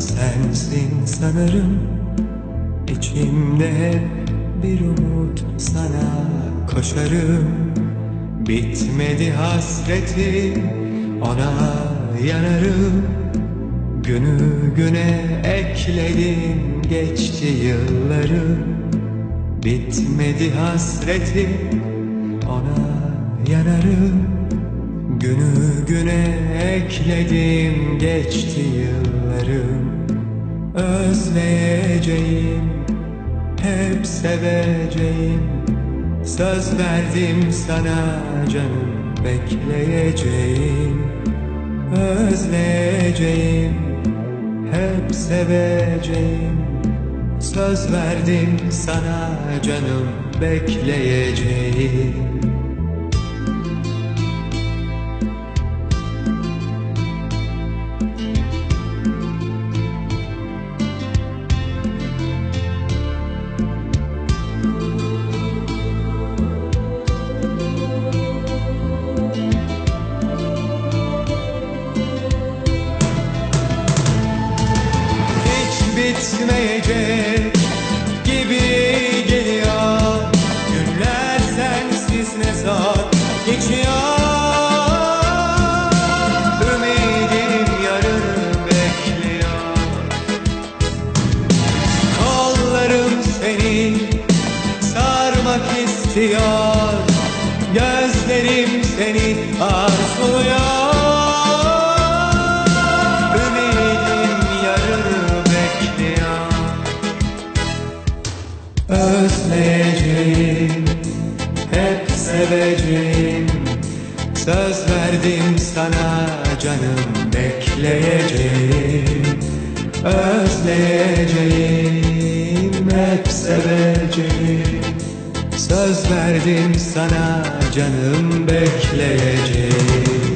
sensin sanırım. İçimde bir umut sana koşarım. Bitmedi hasretim ona yanarım. Günü güne ekledim geçti yıllarım Bitmedi hasretim ona yanarım Günü güne ekledim geçti yıllarım. Özleyeceğim hep seveceğim. Söz verdim sana canım bekleyeceğim. Özleyeceğim hep seveceğim. Söz verdim sana canım bekleyeceğim bitmeyecek gibi geliyor. Günler sensiz ne zor geçiyor? Ümidim yarını bekliyor. Kollarım seni sarmak istiyor. Gözlerim seni arzuluyor Özleyeceğim, hep seveceğim. Söz verdim sana canım bekleyeceğim. Özleyeceğim, hep seveceğim. Söz verdim sana canım bekleyeceğim